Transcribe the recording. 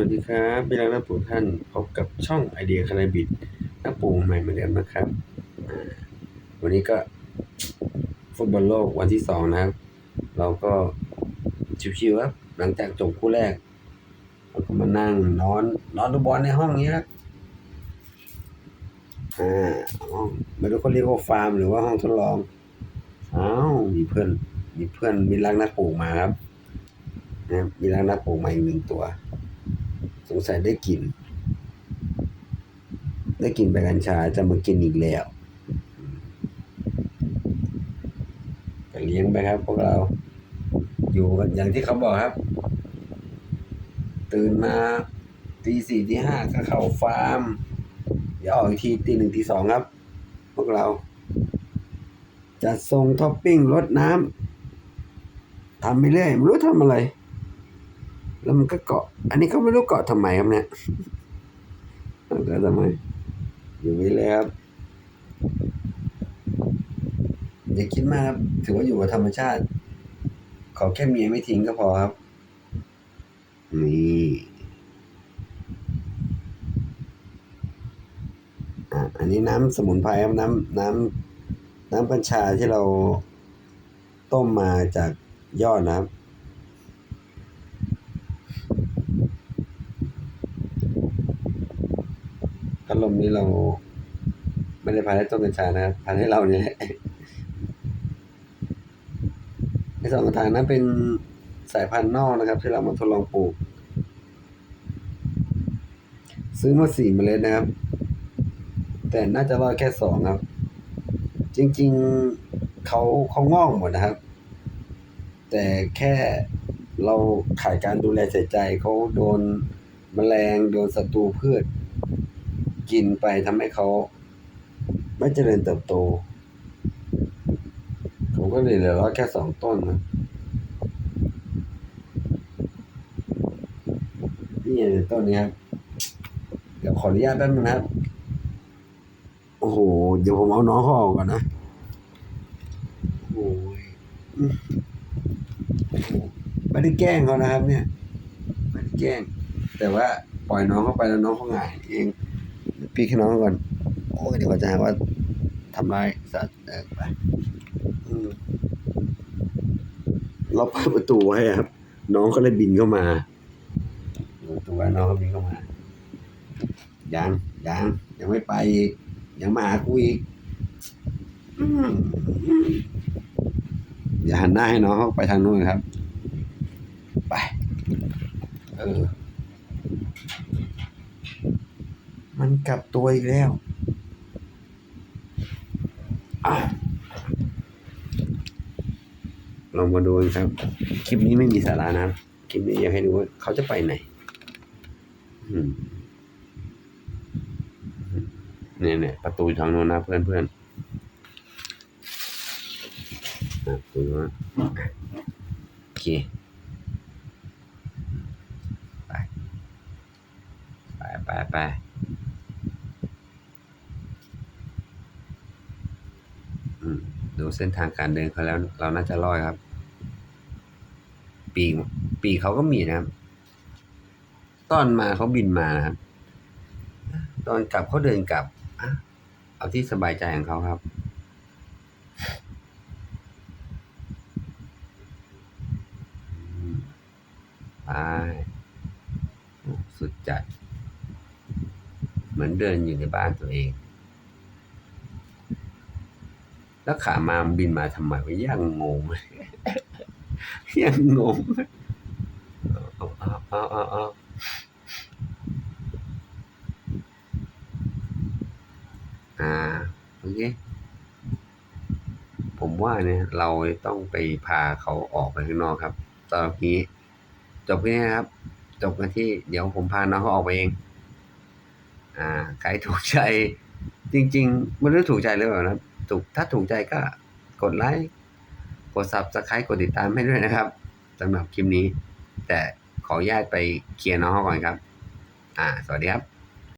วัสดีครับพี่รักนักปลูกท่านพบกับช่องไอเดียคาราบิดนักปลูกใหม่เหมือนเดิมนะครับ วันนี้ก็ฟุตบอลโลกวันที่สองนะครับ เราก็ชิวๆครับ หลังจากจบคู่แรกเราก็มานั่งนอนนอนดูบอลในห้องนี้ครับอ่าห้องไม่รู้เขาเรียกว่าฟาร์มหรือว่าห้องทดลองอ้าวมีเพื่อนมีเพื่อนมีรักนักปลูกมาครับนะครับมีรักนักปลูกมาอีกหนึ่งตัว สงสัยได้กลิ่นได้กลิ่นใบกัญชาจะมากินอีกแล้วก็เลี้ยงไปครับพวกเรา อยู่กันอย่างที่เขาบอกครับ ตื่นมาตีสี่ตีห้าก็เข้าฟาร์มเดี๋ยวออกอีกทีตีหนึ่งตีสองครับ พวกเราจัดส่งท็อปปิ้งรดน้ำทำไปเรื่อยไม่รู้ทำอะไร แล้วมันก็เกาะ อันนี้ก็ไม่รู้เกาะทำไมครับเนี่ยเกาะทำไม อยู่นี่เลยครับอย่าคิดมากครับ ถือว่าอยู่กับธรรมชาติ ขอแค่เมียไม่ทิ้งก็พอครับ นี่อะอันนี้น้ำสมุนไพรครับน้ำน้ำน้ำกัญชาที่เราต้มมาจากยอดนะครับ ลมนี้เราไม่ได้พาให้ต้นกัญชานะครับพาให้เราเนี่ยไอสองกระถางนั้นเป็นสายพันธุ์นอกนะครับ ที่เรามาทดลองปลูก ซื้อมาสี่เมล็ดนะครับ แต่น่าจะรอดแค่สองครับ จริงๆเขาเขางอกหมดนะครับ แต่แค่เราขาดการดูแลใส่ใจเขาโดนแมลงโดนศัตรูพืช กินไปทำให้เขาไม่เจริญเติบโต ผมก็เลยเหลือร้อยแค่สองต้นนะนี่ต้นนี้ครับ เดี๋ยวขออนุญาตแป๊บนึงนะครับ โอ้โห เดี๋ยวผมเอาน้องเขาออกก่อนนะ โอ้ยโอ้โหไม่ได้แกล้งเขานะครับ เนี่ยไม่ได้แกล้ง แต่ว่าปล่อยน้องเข้าไปแล้วน้องเขาหงายเอง ปีกให้น้องก่อน โอ้ยเดี๋ยวเขาจะหาว่าทำลายสัตว์เออไปเราเปิดประตูไว้ครับ น้องก็เลยบินเข้ามาประตูไว้น้องก็บินเข้ามายังยังยังไม่ไปอีกยังมาหากูอีกอืมอย่าหันหน้าให้น้องเขาไปทางนู้นครับ ไป เออ มันกลับตัวอีกแล้วอะลองมาดูกันครับ คลิปนี้ไม่มีสาระนะ คลิปนี้อยากให้ดูว่าเขาจะไปไหนเนี่ยเนี่ยประตูทางโน้นนะเพื่อนเพื่อนอะคุยว่าโอเค ไป ไปไปไป อืม ดูเส้นทางการเดินเขาแล้ว เราน่าจะรอดครับ ปีปีเขาก็มีนะครับ ตอนมาเขาบินมานะครับตอนกลับเขาเดินกลับอเอาที่สบายใจของเขาครับ ไป สุดจัด เหมือนเดินอยู่ในบ้านตัวเอง แล้วขามาบินมาทำไมวะยังงงยังงงเอาเอาเอาเอาอ่าโอเคผมว่าเนี่ยเราต้องไปพาเขาออกไปข้างนอกครับตอนนี้จบแค่นี้ครับ จบกันที่เดี๋ยวผมพาน้องเขาออกไปเอง อ่าใครถูกใจ จริง ๆ ไม่รู้ถูกใจหรือเปล่านะครับ ถูกถ้าถูกใจก็กดไลค์กดซับสไครต์กดติดตามให้ด้วยนะครับสำหรับคลิปนี้ แต่ขออนุญาตไปเคลียร์น้องก่อนครับ อ่า สวัสดีครับ